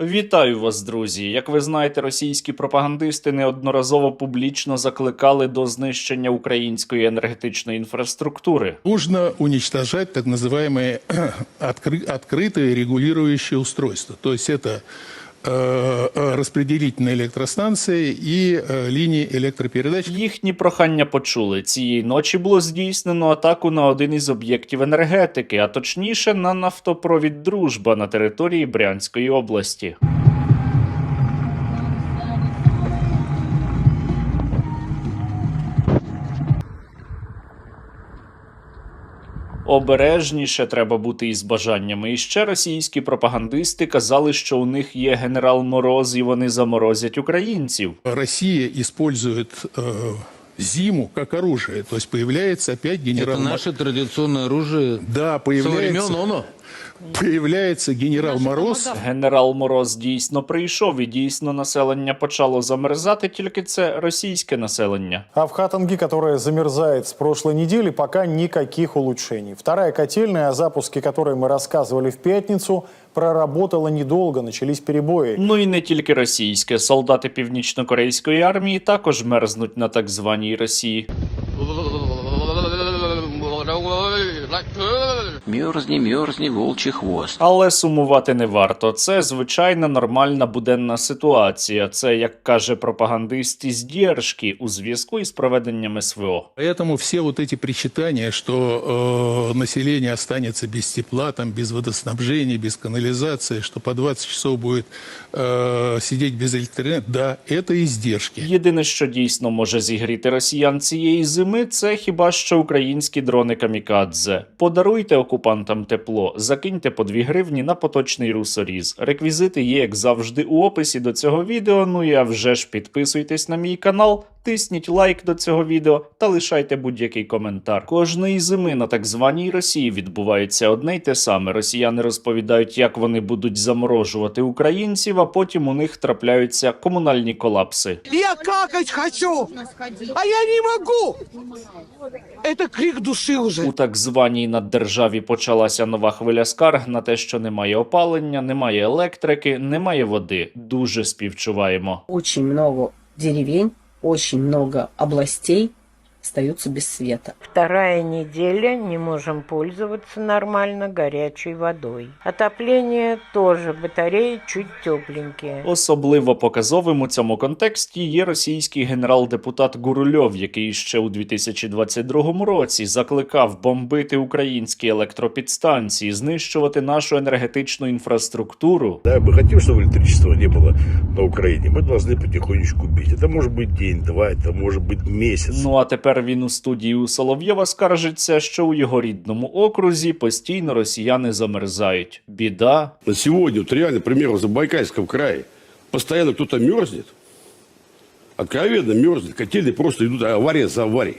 Вітаю вас, друзі! Як ви знаєте, російські пропагандисти неодноразово публічно закликали до знищення української енергетичної інфраструктури. Нужно уничтожать так называемые откры- открытые регулирующие устройства. То есть это э, э, распределительные электростанции и э, линии электропередач. Їхні прохання почули. Цієї ночі було здійснено атаку на один із об'єктів енергетики, а точніше на нафтопровід Дружба на території Брянської області. Обережніше треба бути із бажаннями. І ще російські пропагандисти казали, що у них є генерал Мороз, і вони заморозять українців. Росія використовує э, зиму как оружие. То есть появляется опять генерал... Это наше традиционное оружие Да, со времен ОНО. Появляется генерал Мороз. Генерал Мороз дійсно прийшов, і дійсно населення почало замерзати, тільки це російське населення. А в Хатанге, которая замерзает с прошлой недели, пока никаких улучшений. Вторая котельная, о запуске которой мы рассказывали в пятницу, проработала недолго, начались перебои. Ну і не тільки російське. Солдати північно-корейської армії також мерзнуть на так званій Росії. Мерзни, мерзни, волчий хвост. Але сумувати не варто. Це звичайна нормальна буденна ситуація. Це, як каже пропагандист, здержки у зв'язку із проведенням СВО. Поэтому все вот эти причитания, что э, население останется без тепла, там, без водоснабжения, без канализации, что по 20 часов будет э, сидеть без электроэнергии, да, это издержки. Єдине, що дійсно може зігріти росіян цієї зими, це хіба що українські дрони камікадзе. Подаруйте окупантам тепло, закиньте по 2 гривні на поточний русоріз. Реквізити є, як завжди, у описі до цього відео. Ну і а вже ж підписуйтесь на мій канал. Тисніть лайк до цього відео та лишайте будь-який коментар. Кожної зими на так званій Росії відбувається одне й те саме. Росіяни розповідають, як вони будуть заморожувати українців, а потім у них трапляються комунальні колапси. Я какать хочу, а я не могу. Это крик души уже. У так званій наддержаві почалася нова хвиля скарг на те, що немає опалення, немає електрики, немає води. Дуже співчуваємо. очень много деревень, очень много областей остаются без света. Вторая неделя не можем пользоваться нормально горячей водой. Отопление тоже, батареи чуть тепленькие. Особливо показовим у цьому контексті є російський генерал-депутат Гурульов, який ще у 2022 році закликав бомбити українські електропідстанції, знищувати нашу енергетичну інфраструктуру. Да, мы хотим, чтобы электричества не было на Украине. Мы должны потихонечку бить. Это может быть день, два, это может быть месяц. Ну а тепер він у студії у Солов'єва скаржиться, що у його рідному окрузі постійно росіяни замерзають. Біда. На сьогодні, от реально, пример в Забайкальском крае, постоянно кто-то откровенно мерзнет, котельные просто идут авария за аварией.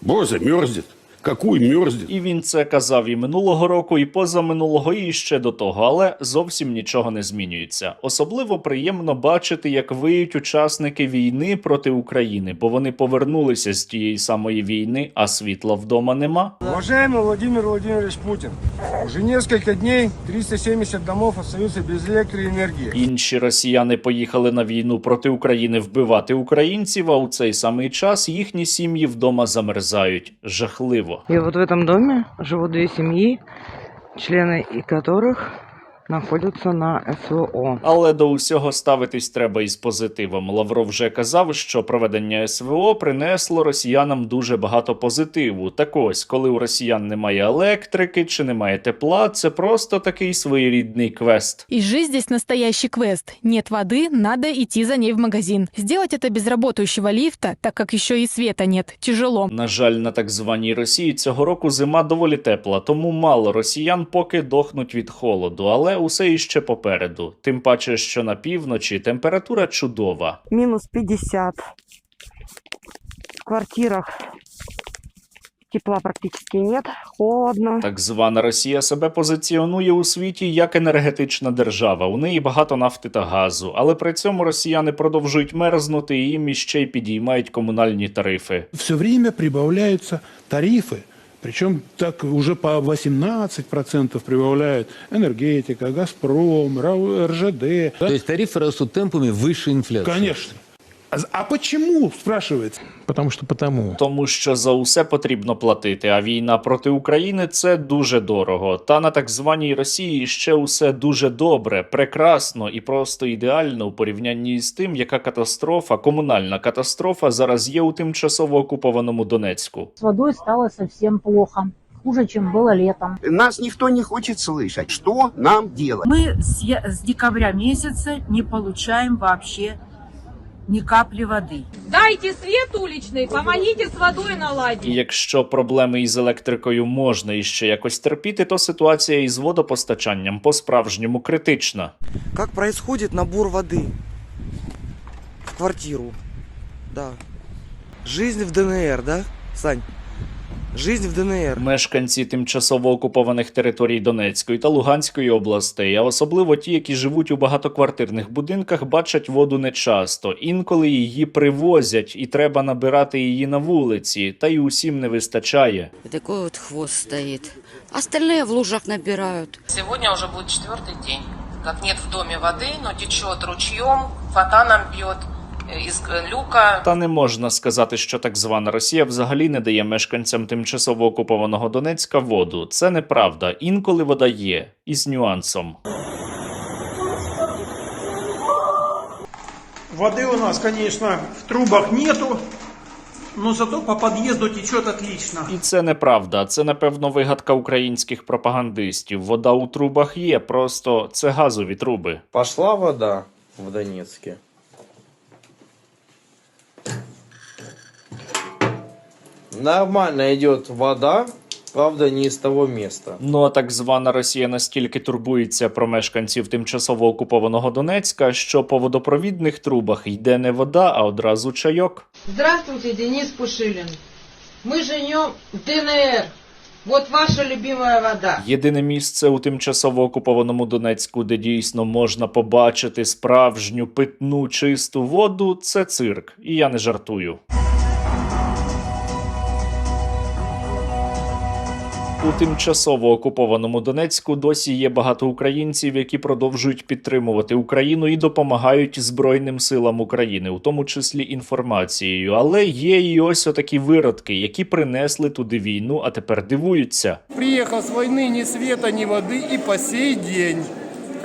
Борза мерзнет, какую мерзнет. І він це казав і минулого року, і позаминулого, і ще до того, але зовсім нічого не змінюється. Особливо приємно бачити, як виють учасники війни проти України, бо вони повернулися з тієї самої війни, а світла вдома нема. Уважаемый Владимир Владимирович Путин, уже несколько дней 370 домов остаются без электроэнергии. Інші росіяни поїхали на війну проти України вбивати українців, а у цей самий час їхні сім'ї вдома замерзають. Жахливо. И вот в этом доме живут две семьи, члены и которых находятся на СВО. Але до усього ставитись треба із позитивом. Лавров вже казав, що проведення СВО принесло росіянам дуже багато позитиву. Так ось, коли у росіян немає електрики чи немає тепла, це просто такий своєрідний квест. И жизнь здесь настоящий квест. Нет воды, надо идти за ней в магазин. Сделать это без работающего лифта, так как еще и света нет, тяжело. На жаль, на так званій Росії цього року зима доволі тепла, тому мало росіян поки дохнуть від холоду, але усе іще попереду. Тим паче, що на півночі температура чудова. Минус 50. В квартирах тепла практически нет, холодно. Так звана Росія себе позиціонує у світі як енергетична держава. У неї багато нафти та газу, але при цьому росіяни продовжують мерзнути і їм іще й підіймають комунальні тарифи. Все время прибавляются тарифы, Причем так уже по 18% прибавляют энергетика, «Газпром», РАО, РЖД. То есть тарифы растут темпами выше инфляции? Конечно. А з- А почему, спрашивается? Потому что потому. Тому що за усе потрібно платити, а війна проти України це дуже дорого. Та на так званій Росії ще усе дуже добре, прекрасно і просто ідеально у порівнянні з тим, яка катастрофа, комунальна катастрофа зараз є у тимчасово окупованому Донецьку. С водой стало совсем плохо. Хуже, чем было летом. Нас никто не хочет слышать. Что нам делать? Мы с, декабря месяца не получаем вообще ни капли воды. Дайте свет уличный, помогите с водой наладить. І якщо проблеми із електрикою можна іще якось терпіти, то ситуація із водопостачанням по-справжньому критична. Как происходит набор воды в квартиру? Да. Жизнь в ДНР, да, Сань? Жизнь в ДНР. Мешканці тимчасово окупованих територій Донецької та Луганської областей, а особливо ті, які живуть у багатоквартирних будинках, бачать воду нечасто. Інколи її привозять, і треба набирати її на вулиці, та й усім не вистачає. Такой вот хвост стоит. Остальные в лужах набирают. Сегодня уже будет четвертый день, как нет в доме воды, но течет ручьем, фонтаном бьет из люка. Та не можна сказати, що так звана Росія взагалі не дає мешканцям тимчасово окупованого Донецька воду. Це неправда. Інколи вода є, із нюансом. Воды у нас, конечно, в трубах нету, но зато по подъезду течет отлично. І це неправда. Це напевно вигадка українських пропагандистів. Вода у трубах є, просто це газові труби. Пошла вода в Донецке. Нормально идет вода, правда не из того места. Ну а так звана Росія настільки турбується про мешканців тимчасово окупованого Донецька, що по водопровідних трубах йде не вода, а одразу чайок. Здравствуйте, Денис Пушилин. Мы живем в ДНР. Вот ваша любимая вода. Єдине місце у тимчасово окупованому Донецьку, де дійсно можна побачити справжню питну чисту воду, це цирк. І я не жартую. У тимчасово окупованому Донецьку досі є багато українців, які продовжують підтримувати Україну і допомагають Збройним силам України, у тому числі інформацією. Але є і ось отакі виродки, які принесли туди війну, а тепер дивуються. Приїхав с війни ні світа, ні води, і по сей день.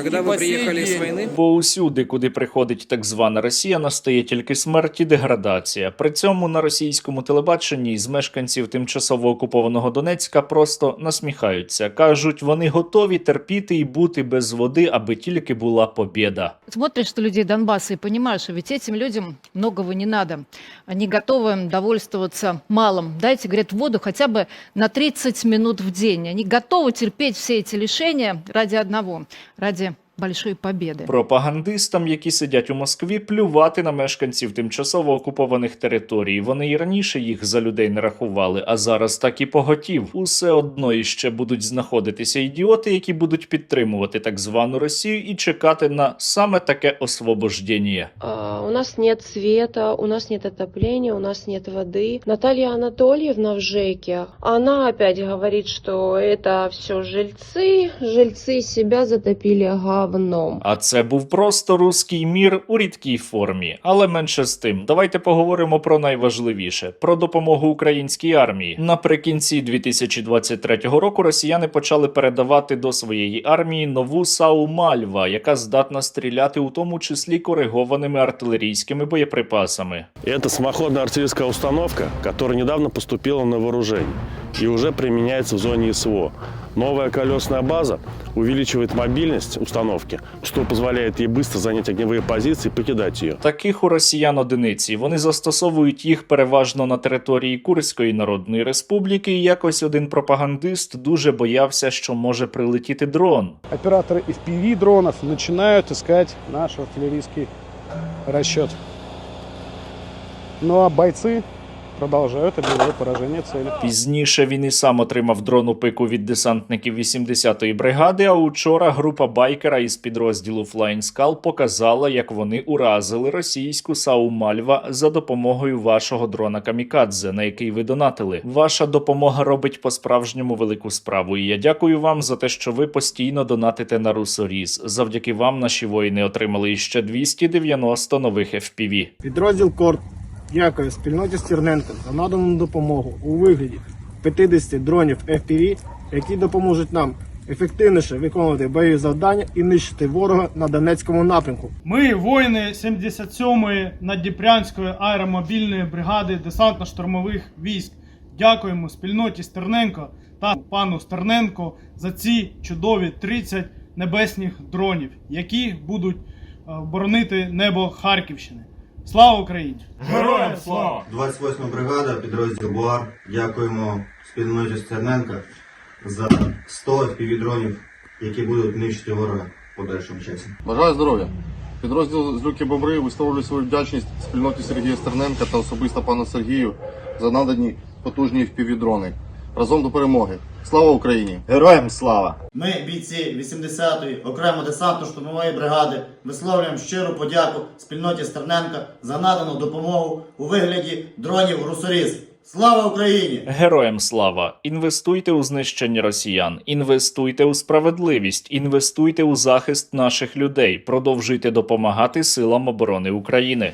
Когда вы приехали с войны? Бо усюди, куди приходить так звана Росія, настає тільки смерть і деградація. При цьому на російському телебаченні з мешканців тимчасово окупованого Донецька просто насміхаються. кажуть, вони готові терпіти і бути без води, аби тільки була побєда. Смотришь на людей Донбасса и понимаешь, что ведь этим людям многого не надо. Они готовы довольствоваться малым. Дайте, говорят, воду хотя бы на 30 минут в день. Они готовы терпеть все эти лишения ради одного, ради большой победы. Пропагандистам, які сидять у Москві, плювати на мешканців тимчасово окупованих територій. Вони і раніше їх за людей не рахували, а зараз так і поготів. Усе одно іще будуть знаходитися ідіоти, які будуть підтримувати так звану Росію і чекати на саме таке освобождення. у нас нет света, у нас нет отопления, у нас нет воды. Наталья Анатольевна в ЖЭКе, она опять говорит, что это все жильцы, жильцы себя затопили говном. А це був просто руський мір у рідкій формі. Але менше з тим, давайте поговоримо про найважливіше про допомогу українській армії. Наприкінці 2023 року росіяни почали передавати до своєї армії нову САУ Мальва, яка здатна стріляти у тому числі коригованими артилерійськими боєприпасами. Это самоходная артиллерийская установка, которая недавно поступила на вооружение и уже применяется в зоне СВО. Новая колесная база увеличивает мобильность установки, что позволяет ей быстро занять огневые позиции и покидать ее. Таких у росіян одиниці. Вони застосовують їх переважно на території Курської Народної Республіки. І якось один пропагандист дуже боявся, що може прилетіти дрон. Операторы FPV дронов начинают искать наш артиллерийский расчет. Ну а бойцы продолжают добивать поражение цели. Пізніше він і сам отримав дрону пику від десантників 80-ї бригади. А учора група байкера із підрозділу Flying Skull показала, як вони уразили російську САУ Мальва за допомогою вашого дрона Камікадзе, на який ви донатили. Ваша допомога робить по-справжньому велику справу. І я дякую вам за те, що ви постійно донатите на Русоріз. Завдяки вам наші воїни отримали іще 290 нових FPV. Підрозділ Корт дякує спільноті Стерненка за надану допомогу у вигляді 50 дронів FPV, які допоможуть нам ефективніше виконувати бойові завдання і нищити ворога на Донецькому напрямку. Ми, воїни 77-ї Наддніпрянської аеромобільної бригади десантно-штурмових військ, дякуємо спільноті Стерненко та пану Стерненко за ці чудові 30 небесних дронів, які будуть е, боронити небо Харківщини. Слава Україні! Героям слава! 28 бригада, підрозділ БУАР. Дякуємо спільноті Стерненка за 100 півдронів, які будуть нищити ворога в подальшому часі. Бажаю здоров'я. Підрозділ з Люки Бобри висловлює свою вдячність спільноті Сергія Стерненка та особисто пану Сергію за надані потужні впівдрони. Разом до перемоги. Слава Україні! Героям слава! Ми, бійці 80-ї окремо десантно-штурмової бригади, висловлюємо щиру подяку спільноті Стерненка за надану допомогу у вигляді дронів Русоріз. Слава Україні! Героям слава! Інвестуйте у знищення росіян, інвестуйте у справедливість, інвестуйте у захист наших людей. Продовжуйте допомагати силам оборони України.